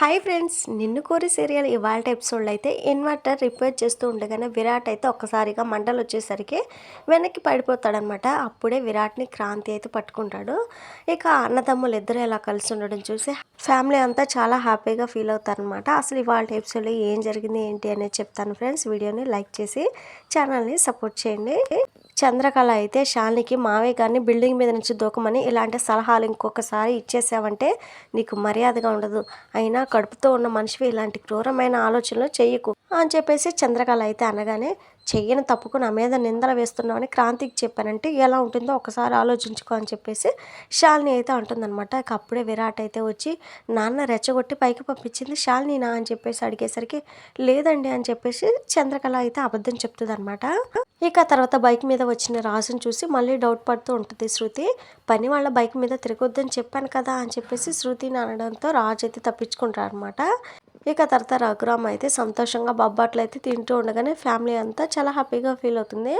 Hi friends నిన్ను కోరి serial ఇవాళ ఎపిసోడ్లో అయితే ఇన్వర్టర్ రిపేర్ చేస్తూ ఉండగానే విరాట్ అయితే ఒక్కసారిగా మంటలు వచ్చేసరికి వెనక్కి పడిపోతాడనమాట. అప్పుడే విరాట్ని క్రాంతి అయితే పట్టుకుంటాడు. ఇక అన్నదమ్ములు ఇద్దరు ఎలా కలిసి ఉండడం చూసి ఫ్యామిలీ అంతా చాలా హ్యాపీగా ఫీల్ అవుతారనమాట అసలు ఇవాళ ఎపిసోడ్లో ఏం జరిగింది ఏంటి అనేది చెప్తాను ఫ్రెండ్స్. వీడియోని లైక్ చేసి ఛానల్ని సపోర్ట్ చేయండి. చంద్రకళ అయితే శాలినికి మావయ్య గారిని బిల్డింగ్ మీద నుంచి దూకమని ఇలాంటి సలహాలు ఇంకొకసారి ఇచ్చేసావంటే నీకు మర్యాదగా ఉండదు. అయినా కడుపుతో ఉన్న మనిషివి ఇలాంటి క్రూరమైన ఆలోచనలు చెయ్యకు అని చెప్పేసి చంద్రకళ అయితే అనగానే చెయ్యని తప్పుకు నా మీద నిందలు వేస్తున్నామని క్రాంతికి చెప్పానంటే ఎలా ఉంటుందో ఒకసారి ఆలోచించుకో అని చెప్పేసి శాలిని అయితే అంటుందన్నమాట. ఇక అప్పుడే విరాట్ అయితే వచ్చి నాన్న రెచ్చగొట్టి పైకి పంపించింది శాలినినా అని చెప్పేసి అడిగేసరికి లేదండి అని చెప్పేసి చంద్రకళ అయితే అబద్ధం చెప్తుంది అనమాట ఇక తర్వాత బైక్ మీద వచ్చిన రాజుని చూసి మళ్ళీ డౌట్ పడుతూ ఉంటుంది శృతి. పని వాళ్ళ బైక్ మీద తిరగొద్దని చెప్పాను కదా అని చెప్పేసి శృతిని అనడంతో రాజు అయితే తప్పించుకుంటారు అనమాట ఇక తర్వాత రఘురామ్ అయితే సంతోషంగా బొబ్బట్లు అయితే తింటూ ఉండగానే ఫ్యామిలీ అంతా చాలా హ్యాపీగా ఫీల్ అవుతుంది.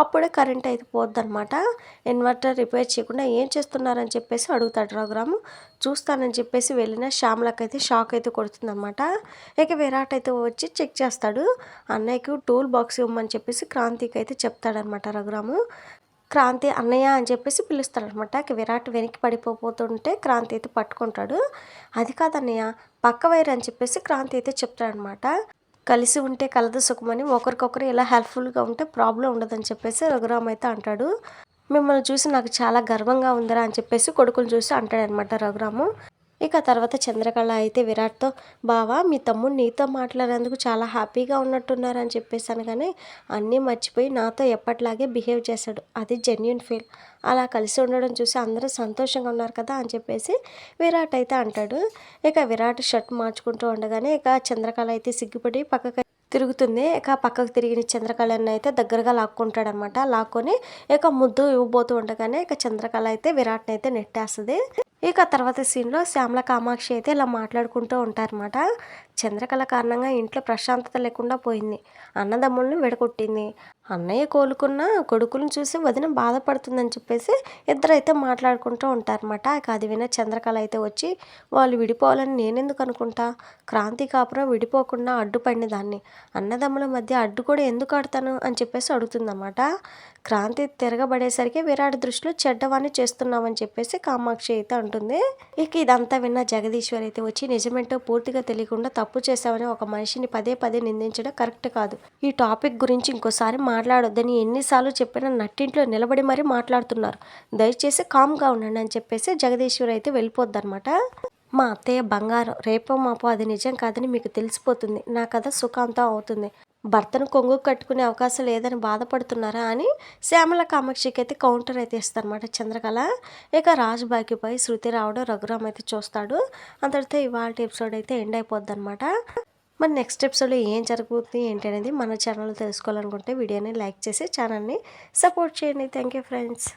అప్పుడే కరెంట్ అయితే పోద్దనమాట ఇన్వర్టర్ రిపేర్ చేయకుండా ఏం చేస్తున్నారని చెప్పేసి అడుగుతాడు రఘురామ్. చూస్తానని చెప్పేసి వెళ్ళిన శ్యామలకు అయితే షాక్ అయితే కొడుతుందనమాట ఇక విరాట్ అయితే వచ్చి చెక్ చేస్తాడు. అన్నయ్యకు టూల్ బాక్స్ ఇవ్వమని చెప్పేసి క్రాంతికి అయితే చెప్తాడనమాట రఘురాము. క్రాంతి అన్నయ్య అని చెప్పేసి పిలుస్తాడనమాట విరాట్ వెనక్కి పడిపోతుంటే క్రాంతి అయితే పట్టుకుంటాడు. అది కాదన్నయ్య పక్క వైర్ అని చెప్పేసి క్రాంతి అయితే చెప్తాడనమాట కలిసి ఉంటే కలదు సుఖమని ఒకరికొకరు ఇలా హెల్ప్ఫుల్గా ఉంటే ప్రాబ్లం ఉండదని చెప్పేసి రఘురామ్ అయితే అంటాడు. మిమ్మల్ని చూసి నాకు చాలా గర్వంగా ఉందిరా అని చెప్పేసి కొడుకుని చూసి అంటాడనమాట రఘురాము. ఇక తర్వాత చంద్రకళ అయితే విరాట్తో బావా మీ తమ్ముడు నీతో మాట్లాడేందుకు చాలా హ్యాపీగా ఉన్నట్టున్నారని చెప్పేసాను కానీ అన్నీ మర్చిపోయి నాతో ఎప్పటిలాగే బిహేవ్ చేశాడు. అది జెన్యున్ ఫీల్. అలా కలిసి ఉండడం చూసి అందరూ సంతోషంగా ఉన్నారు కదా అని చెప్పేసి విరాట్ అయితే అంటాడు. ఇక విరాట్ షర్ట్ మార్చుకుంటూ ఉండగానే ఇక చంద్రకళ అయితే సిగ్గుపడి పక్కకి తిరుగుతుంది. ఇక పక్కకు తిరిగిన చంద్రకళని అయితే దగ్గరగా లాక్కుంటాడనమాట. లాక్కొని ఇక ముద్దు ఇవ్వబోతూ ఉండగానే ఇక చంద్రకళ అయితే విరాట్ని అయితే నెట్టేస్తుంది. ఇక తర్వాత సీన్లో శ్యామల కామాక్షి అయితే ఇలా మాట్లాడుకుంటూ ఉంటారన్నమాట. చంద్రకళ కారణంగా ఇంట్లో ప్రశాంతత లేకుండా పోయింది. అన్నదమ్ముల్ని విడగొట్టింది. అన్నయ్య కోలుకున్న కొడుకులను చూసి వదిన బాధపడుతుందని చెప్పేసి ఇద్దరైతే మాట్లాడుకుంటూ ఉంటారన్నమాట. ఇక అది విన చంద్రకళ అయితే వచ్చి వాళ్ళు విడిపోవాలని నేనెందుకు అనుకుంటా? క్రాంతి కాపురం విడిపోకుండా అడ్డుపడిన దాన్ని. అన్నదమ్ముల మధ్య అడ్డు కూడా ఎందుకు ఆడతాను? అని చెప్పేసి అడుగుతుందన్నమాట. క్రాంతి తిరగబడేసరికి విరాట్ దృష్టిలో చెడ్డవాన్ని చేస్తున్నామని చెప్పేసి కామాక్షి అయితే ఉంటుంది. ఇక ఇదంతా విన్న జగదీశ్వర్ అయితే వచ్చి నిజమేంటో పూర్తిగా తెలియకుండా తప్పు చేశామని ఒక మనిషిని పదే పదే నిందించడం కరెక్ట్ కాదు. ఈ టాపిక్ గురించి ఇంకోసారి మాట్లాడొద్దని ఎన్నిసార్లు చెప్పినా నట్టింట్లో నిలబడి మరీ మాట్లాడుతున్నారు. దయచేసి కామ్గా ఉండండి అని చెప్పేసి జగదీశ్వర్ అయితే వెళ్ళిపోద్దనమాట మా అత్తయ్య బంగారం రేపో మాపో అది నిజం కాదని మీకు తెలిసిపోతుంది. నా కథ సుఖాంతం అవుతుంది. భర్తను కొంగు కట్టుకునే అవకాశం లేదని బాధపడుతున్నారా అని శ్యామల కామాక్షికి అయితే కౌంటర్ అయితే ఇస్తారనమాట చంద్రకళ. ఇక రాజుబాకిపై శృతి రావడం రఘురామ్ అయితే చూస్తాడు. అంతటితో ఇవాళ ఎపిసోడ్ అయితే ఎండ్ అయిపోద్ది అనమాట మరి నెక్స్ట్ ఎపిసోడ్లో ఏం జరుగుతుంది ఏంటి అనేది మన ఛానల్లో తెలుసుకోవాలనుకుంటే వీడియోని లైక్ చేసి ఛానల్ని సపోర్ట్ చేయండి. Thank you friends